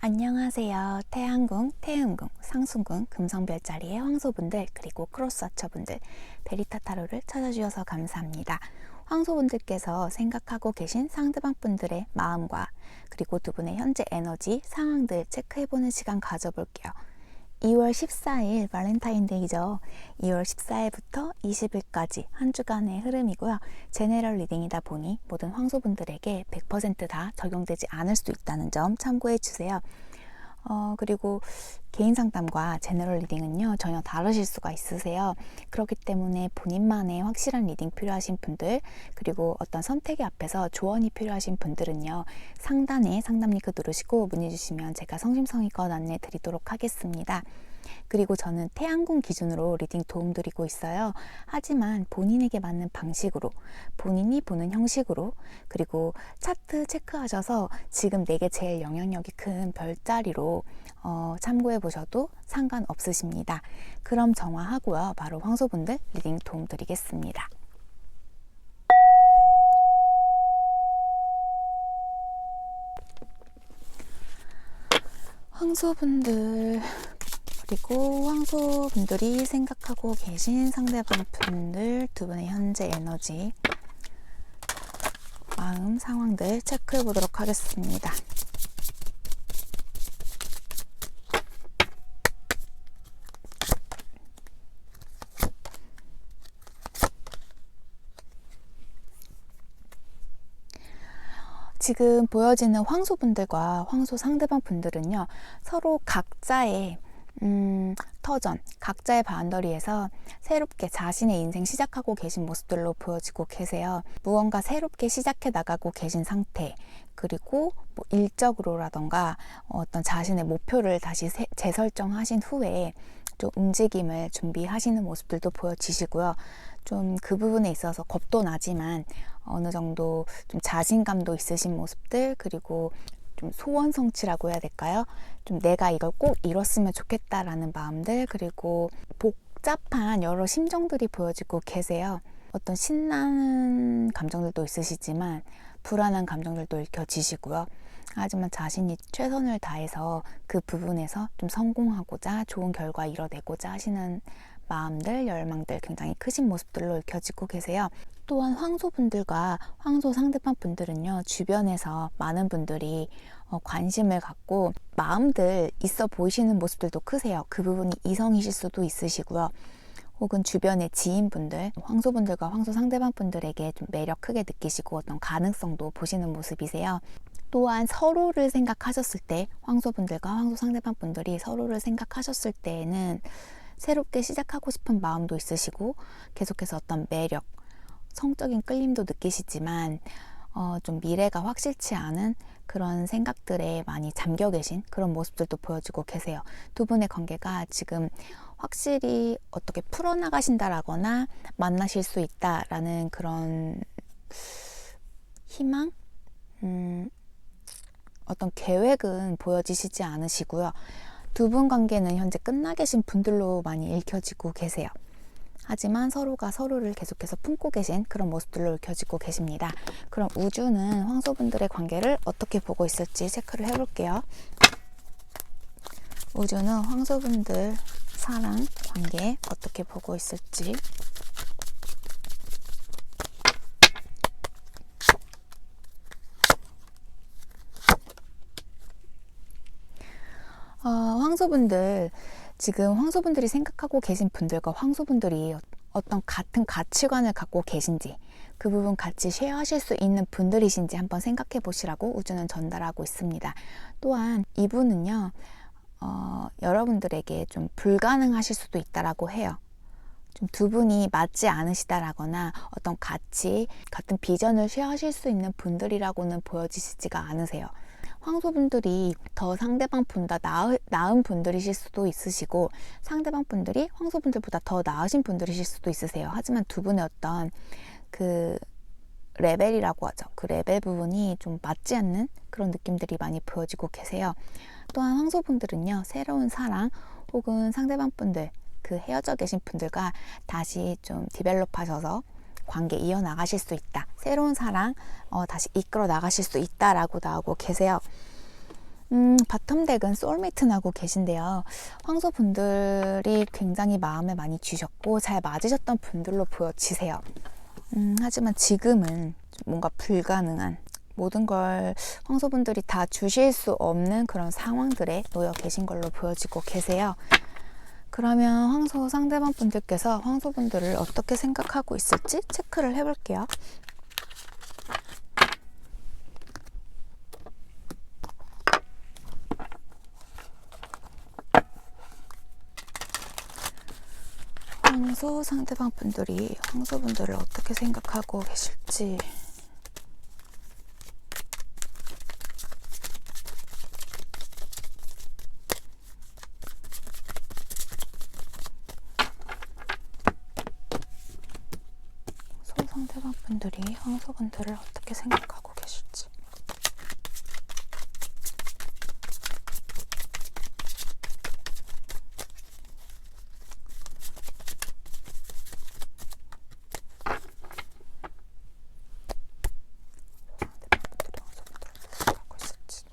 안녕하세요. 태양궁, 태음궁, 상순궁, 금성별자리의 황소분들 그리고 크로스아처분들 베리타 타로를 찾아주셔서 감사합니다. 황소분들께서 생각하고 계신 상대방 분들의 마음과 그리고 두 분의 현재 에너지 상황들 체크해보는 시간 가져볼게요. 2월 14일 발렌타인데이죠. 2월 14일부터 20일까지 한 주간의 흐름이고요. 제네럴 리딩이다 보니 모든 황소분들에게 100%다 적용되지 않을 수도 있다는 점 참고해 주세요. 어, 그리고 개인 상담과 제너럴 리딩은요, 전혀 다르실 수가 있으세요. 그렇기 때문에 본인만의 확실한 리딩 필요하신 분들, 그리고 어떤 선택의 앞에서 조언이 필요하신 분들은요, 상단에 상담 링크 누르시고 문의 주시면 제가 성심성의껏 안내 드리도록 하겠습니다. 그리고 저는 태양궁 기준으로 리딩 도움 드리고 있어요. 하지만 본인에게 맞는 방식으로, 본인이 보는 형식으로, 그리고 차트 체크하셔서 지금 내게 제일 영향력이 큰 별자리로 어, 참고해 보셔도 상관없으십니다. 그럼 정화하고요. 바로 황소분들 리딩 도움 드리겠습니다. 황소분들 그리고 황소분들이 생각하고 계신 상대방 분들 두 분의 현재 에너지 마음 상황들 체크해 보도록 하겠습니다. 지금 보여지는 황소분들과 황소 상대방 분들은요, 서로 각자의 음, 터전, 각자의 바운더리에서 새롭게 자신의 인생 시작하고 계신 모습들로 보여지고 계세요. 무언가 새롭게 시작해 나가고 계신 상태, 그리고 뭐 일적으로라던가 어떤 자신의 목표를 다시 재설정하신 후에 좀 움직임을 준비하시는 모습들도 보여지시고요. 좀 그 부분에 있어서 겁도 나지만 어느 정도 좀 자신감도 있으신 모습들, 그리고 좀 소원 성취라고 해야 될까요? 좀 내가 이걸 꼭 이뤘으면 좋겠다라는 마음들 그리고 복잡한 여러 심정들이 보여지고 계세요. 어떤 신나는 감정들도 있으시지만 불안한 감정들도 읽혀지시고요. 하지만 자신이 최선을 다해서 그 부분에서 좀 성공하고자 좋은 결과 이뤄내고자 하시는 마음들, 열망들 굉장히 크신 모습들로 읽혀지고 계세요. 또한 황소분들과 황소 상대방 분들은요, 주변에서 많은 분들이 어, 관심을 갖고 마음들 있어 보이시는 모습들도 크세요. 그 부분이 이성이실 수도 있으시고요. 혹은 주변의 지인분들, 황소분들과 황소 상대방 분들에게 좀 매력 크게 느끼시고 어떤 가능성도 보시는 모습이세요. 또한 서로를 생각하셨을 때, 황소분들과 황소 상대방 분들이 서로를 생각하셨을 때에는 새롭게 시작하고 싶은 마음도 있으시고 계속해서 어떤 매력, 성적인 끌림도 느끼시지만 어, 좀 미래가 확실치 않은 그런 생각들에 많이 잠겨 계신 그런 모습들도 보여주고 계세요. 두 분의 관계가 지금 확실히 어떻게 풀어나가신다라거나 만나실 수 있다라는 그런 희망? 음, 어떤 계획은 보여지시지 않으시고요. 두 분 관계는 현재 끝나 계신 분들로 많이 읽혀지고 계세요. 하지만 서로가 서로를 계속해서 품고 계신 그런 모습들로 읽혀지고 계십니다. 그럼 우주는 황소분들의 관계를 어떻게 보고 있을지 체크를 해볼게요. 우주는 황소분들 사랑 관계 어떻게 보고 있을지 어, 황소분들 지금 황소분들이 생각하고 계신 분들과 황소분들이 어떤 같은 가치관을 갖고 계신지 그 부분 같이 쉐어하실 수 있는 분들이신지 한번 생각해 보시라고 우주는 전달하고 있습니다. 또한 이분은요, 어, 여러분들에게 좀 불가능하실 수도 있다라고 해요. 좀 두 분이 맞지 않으시다라거나 어떤 가치, 같은 비전을 쉐어하실 수 있는 분들이라고는 보여지시지가 않으세요. 황소분들이 더 상대방 분보다 나으, 나은 분들이실 수도 있으시고 상대방 분들이 황소분들보다 더 나으신 분들이실 수도 있으세요. 하지만 두 분의 어떤 그 레벨이라고 하죠. 그 레벨 부분이 좀 맞지 않는 그런 느낌들이 많이 보여지고 계세요. 또한 황소분들은요, 새로운 사랑 혹은 상대방 분들, 그 헤어져 계신 분들과 다시 좀 디벨롭 하셔서 관계 이어나가실 수 있다. 새로운 사랑 어, 다시 이끌어 나가실 수 있다라고 나오고 계세요. 음, 바텀덱은 소울메이트 나고 계신데요. 황소분들이 굉장히 마음에 많이 쥐셨고 잘 맞으셨던 분들로 보여지세요. 음, 하지만 지금은 좀 뭔가 불가능한 모든 걸 황소분들이 다 주실 수 없는 그런 상황들에 놓여 계신 걸로 보여지고 계세요. 그러면 황소 상대방 분들께서 황소 분들을 어떻게 생각하고 있을지 체크를 해볼게요. 황소 상대방 분들이 황소 분들을 어떻게 생각하고 계실지 소 상대방 황소분들을 어떻게 생각하고 계실지 상대방 분들이 황소분들을 어떻게 생각하고 있을지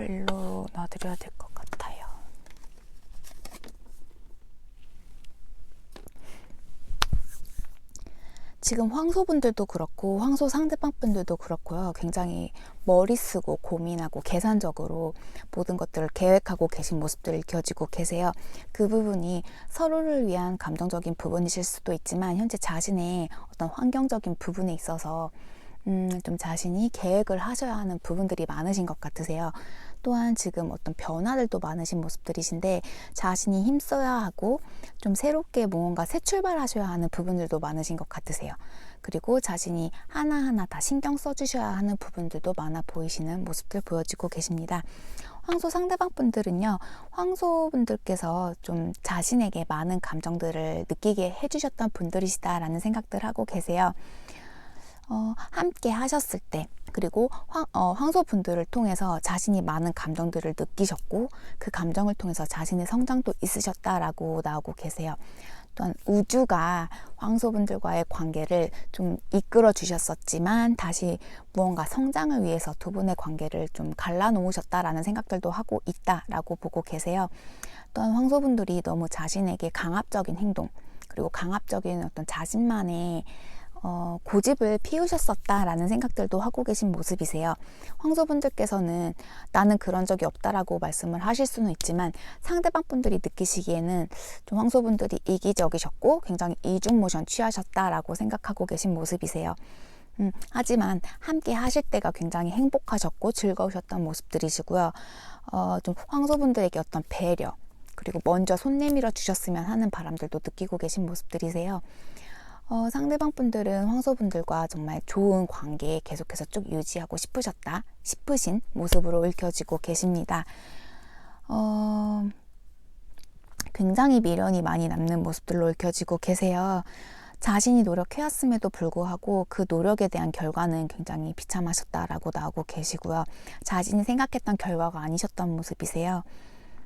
일로 놔드려야 될 것 같아요. 지금 황소분들도 그렇고 황소 상대방 분들도 그렇고요. 굉장히 머리 쓰고 고민하고 계산적으로 모든 것들을 계획하고 계신 모습들을 익혀지고 계세요. 그 부분이 서로를 위한 감정적인 부분이실 수도 있지만 현재 자신의 어떤 환경적인 부분에 있어서 음, 좀 자신이 계획을 하셔야 하는 부분들이 많으신 것 같으세요. 또한 지금 어떤 변화들도 많으신 모습들이신데 자신이 힘써야 하고 좀 새롭게 무언가 새 출발하셔야 하는 부분들도 많으신 것 같으세요. 그리고 자신이 하나하나 다 신경 써주셔야 하는 부분들도 많아 보이시는 모습들 보여지고 계십니다. 황소 상대방 분들은요, 황소 분들께서 좀 자신에게 많은 감정들을 느끼게 해주셨던 분들이시다라는 생각들 하고 계세요. 어, 함께 하셨을 때 그리고 황, 어, 황소분들을 통해서 자신이 많은 감정들을 느끼셨고 그 감정을 통해서 자신의 성장도 있으셨다라고 나오고 계세요. 또한 우주가 황소분들과의 관계를 좀 이끌어 주셨었지만 다시 무언가 성장을 위해서 두 분의 관계를 좀 갈라놓으셨다라는 생각들도 하고 있다라고 보고 계세요. 또한 황소분들이 너무 자신에게 강압적인 행동 그리고 강압적인 어떤 자신만의 어, 고집을 피우셨었다라는 생각들도 하고 계신 모습이세요. 황소분들께서는 나는 그런 적이 없다라고 말씀을 하실 수는 있지만 상대방 분들이 느끼시기에는 좀 황소분들이 이기적이셨고 굉장히 이중 모션 취하셨다라고 생각하고 계신 모습이세요. 음, 하지만 함께 하실 때가 굉장히 행복하셨고 즐거우셨던 모습들이시고요. 어, 좀 황소분들에게 어떤 배려, 그리고 먼저 손 내밀어 주셨으면 하는 바람들도 느끼고 계신 모습들이세요. 어, 상대방 분들은 황소분들과 정말 좋은 관계 계속해서 쭉 유지하고 싶으셨다 싶으신 모습으로 읽혀지고 계십니다. 어, 굉장히 미련이 많이 남는 모습들로 읽혀지고 계세요. 자신이 노력해왔음에도 불구하고 그 노력에 대한 결과는 굉장히 비참하셨다라고 나오고 계시고요. 자신이 생각했던 결과가 아니셨던 모습이세요.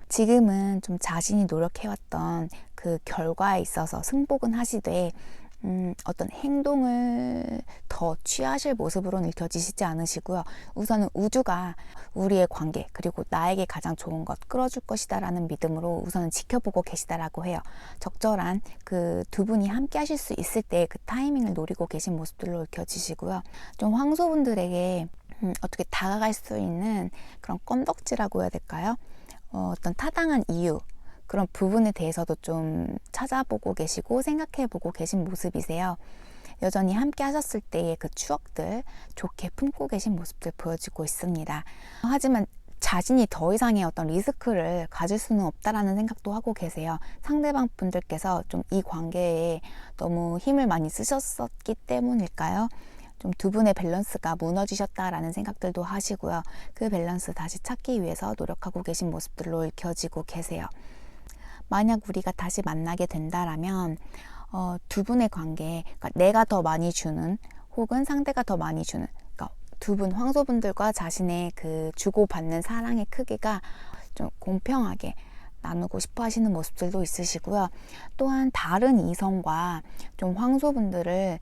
지금은 좀 자신이 노력해왔던 그 결과에 있어서 승복은 하시되 음, 어떤 행동을 더더 취하실 모습으로는 읽혀지시지 않으시고요. 우선은 우주가 우리의 관계 그리고 나에게 가장 좋은 것 끌어줄 것이다라는 믿음으로 우선은 지켜보고 계시다라고 해요. 적절한 그 두 분이 함께 하실 수 있을 때 그 타이밍을 노리고 계신 모습들로 읽혀지시고요. 좀 황소분들에게 음, 어떻게 다가갈 수 있는 그런 껌덕지라고 해야 될까요? 어, 어떤 타당한 이유 그런 부분에 대해서도 좀 찾아보고 계시고 생각해 보고 계신 모습이세요. 여전히 함께 하셨을 때의 그 추억들 좋게 품고 계신 모습들 보여지고 있습니다. 하지만 자신이 더 이상의 어떤 리스크를 가질 수는 없다라는 생각도 하고 계세요. 상대방 분들께서 좀 이 관계에 너무 힘을 많이 쓰셨었기 때문일까요? 좀 두 분의 밸런스가 무너지셨다라는 생각들도 하시고요. 그 밸런스 다시 찾기 위해서 노력하고 계신 모습들로 읽혀지고 계세요. 만약 우리가 다시 만나게 된다라면 어, 두 분의 관계, 그러니까 내가 더 많이 주는 혹은 상대가 더 많이 주는, 그러니까 두 분 황소분들과 자신의 그 주고받는 사랑의 크기가 좀 공평하게 나누고 싶어 하시는 모습들도 있으시고요. 또한 다른 이성과 좀 황소분들을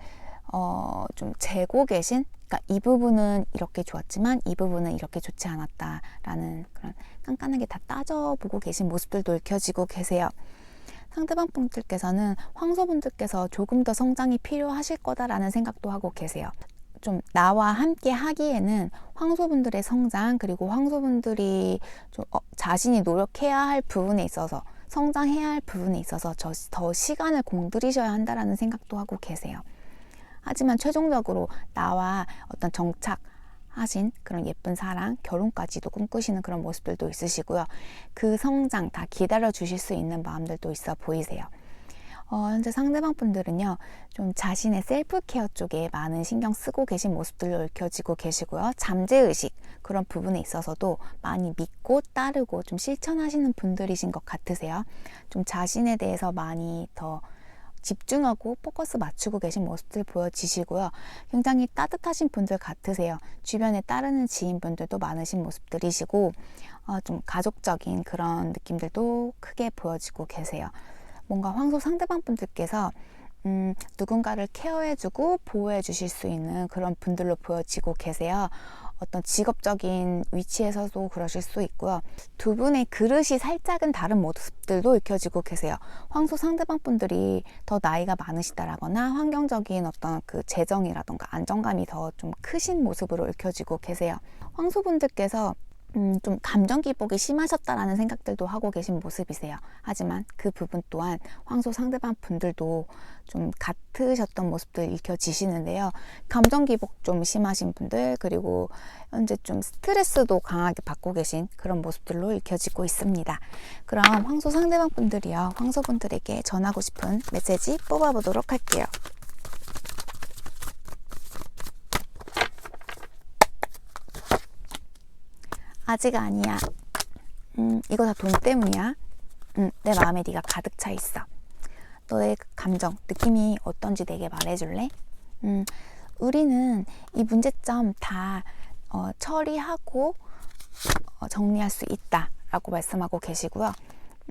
어, 좀 재고 계신, 그러니까 이 부분은 이렇게 좋았지만 이 부분은 이렇게 좋지 않았다라는 그런 깐깐하게 다 따져보고 계신 모습들도 읽혀지고 계세요. 상대방 분들께서는 황소분들께서 조금 더 성장이 필요하실 거다라는 생각도 하고 계세요. 좀 나와 함께 하기에는 황소분들의 성장 그리고 황소분들이 좀 어, 자신이 노력해야 할 부분에 있어서 성장해야 할 부분에 있어서 저, 더 시간을 공들이셔야 한다라는 생각도 하고 계세요. 하지만 최종적으로 나와 어떤 정착 하신 그런 예쁜 사랑, 결혼까지도 꿈꾸시는 그런 모습들도 있으시고요. 그 성장 다 기다려 주실 수 있는 마음들도 있어 보이세요. 어, 현재 상대방 분들은요, 좀 자신의 셀프 케어 쪽에 많은 신경 쓰고 계신 모습들로 읽혀지고 계시고요. 잠재의식, 그런 부분에 있어서도 많이 믿고 따르고 좀 실천하시는 분들이신 것 같으세요. 좀 자신에 대해서 많이 더 집중하고 포커스 맞추고 계신 모습들 보여지시고요. 굉장히 따뜻하신 분들 같으세요. 주변에 따르는 지인분들도 많으신 모습들이시고 어, 좀 가족적인 그런 느낌들도 크게 보여지고 계세요. 뭔가 황소 상대방 분들께서 음, 누군가를 케어해주고 보호해 주실 수 있는 그런 분들로 보여지고 계세요. 어떤 직업적인 위치에서도 그러실 수 있고요. 두 분의 그릇이 살짝은 다른 모습들도 익혀지고 계세요. 황소 상대방 분들이 더 나이가 많으시다라거나 환경적인 어떤 그 재정이라던가 안정감이 더 좀 크신 모습으로 읽혀지고 계세요. 황소 분들께서 음, 좀 감정 기복이 심하셨다라는 생각들도 하고 계신 모습이세요. 하지만 그 부분 또한 황소 상대방 분들도 좀 같으셨던 모습들 읽혀지시는데요. 감정 기복 좀 심하신 분들 그리고 현재 좀 스트레스도 강하게 받고 계신 그런 모습들로 읽혀지고 있습니다. 그럼 황소 상대방 분들이요. 황소 분들에게 전하고 싶은 메시지 뽑아보도록 할게요. 아직 아니야. 음, 이거 다 돈 때문이야. 음, 내 마음에 네가 가득 차 있어. 너의 그 감정, 느낌이 어떤지 내게 말해줄래? 음, 우리는 이 문제점 다 어, 처리하고 어, 정리할 수 있다라고 말씀하고 계시고요.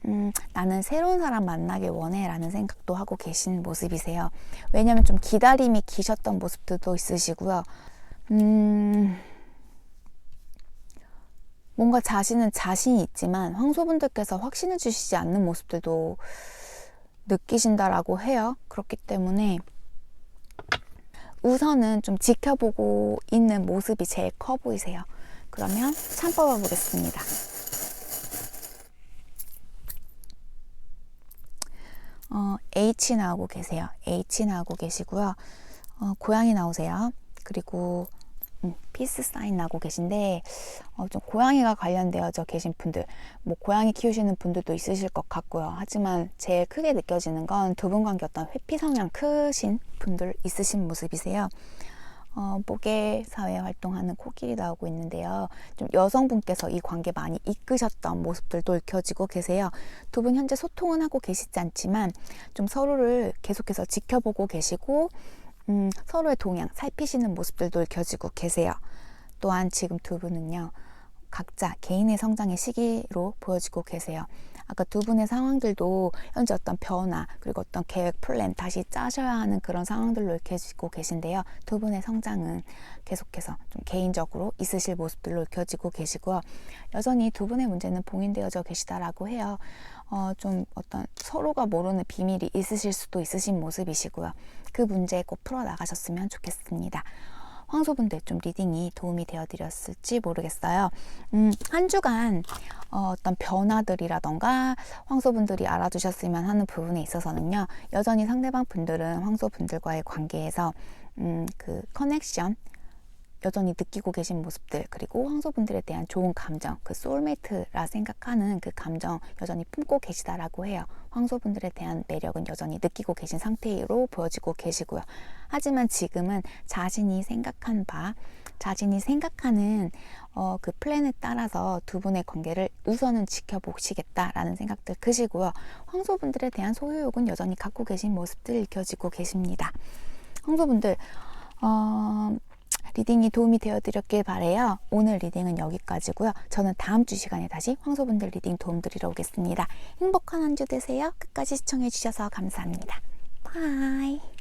음, 나는 새로운 사람 만나길 원해 라는 생각도 하고 계신 모습이세요. 왜냐면 좀 기다림이 기셨던 모습들도 있으시고요. 음, 뭔가 자신은 자신이 있지만 황소분들께서 확신해 주시지 않는 모습들도 느끼신다라고 해요. 그렇기 때문에 우선은 좀 지켜보고 있는 모습이 제일 커 보이세요. 그러면 참 뽑아보겠습니다. 어, H 나오고 계세요. H 나오고 계시고요. 어, 고양이 나오세요. 그리고 음, 피스 사인 나고 계신데 어, 좀 고양이가 관련되어져 계신 분들 뭐 고양이 키우시는 분들도 있으실 것 같고요 하지만 제일 크게 느껴지는 건 두 분 관계 어떤 회피 성향 크신 분들 있으신 모습이세요 어, 목계 사회 활동하는 코끼리 나오고 있는데요. 좀 여성분께서 이 관계 많이 이끄셨던 모습들도 읽혀지고 계세요. 두 분 현재 소통은 하고 계시지 않지만 좀 서로를 계속해서 지켜보고 계시고 음, 서로의 동향 살피시는 모습들도 읽혀지고 계세요. 또한 지금 두 분은요. 각자 개인의 성장의 시기로 보여지고 계세요. 아까 두 분의 상황들도 현재 어떤 변화 그리고 어떤 계획 플랜 다시 짜셔야 하는 그런 상황들로 읽혀지고 계신데요. 두 분의 성장은 계속해서 좀 개인적으로 있으실 모습들로 읽혀지고 계시고요. 여전히 두 분의 문제는 봉인되어져 계시다라고 해요. 어, 좀 어떤 서로가 모르는 비밀이 있으실 수도 있으신 모습이시고요. 그 문제 꼭 풀어 나가셨으면 좋겠습니다. 황소분들 좀 리딩이 도움이 되어 드렸을지 모르겠어요. 음, 한 주간 어, 어떤 변화들이라던가 황소분들이 알아두셨으면 하는 부분에 있어서는요. 여전히 상대방 분들은 황소분들과의 관계에서 음, 그 커넥션 여전히 느끼고 계신 모습들 그리고 황소분들에 대한 좋은 감정 그 소울메이트라 생각하는 그 감정 여전히 품고 계시다라고 해요. 황소분들에 대한 매력은 여전히 느끼고 계신 상태로 보여지고 계시고요. 하지만 지금은 자신이 생각한 바 자신이 생각하는 어, 그 플랜에 따라서 두 분의 관계를 우선은 지켜보시겠다라는 생각들 크시고요. 황소분들에 대한 소유욕은 여전히 갖고 계신 모습들 읽혀지고 계십니다. 황소분들 어, 리딩이 도움이 되어 드렸길 바래요. 오늘 리딩은 여기까지고요. 저는 다음 주 시간에 다시 황소분들 리딩 도움 드리러 오겠습니다. 행복한 한 주 되세요. 끝까지 시청해 주셔서 감사합니다. 바이.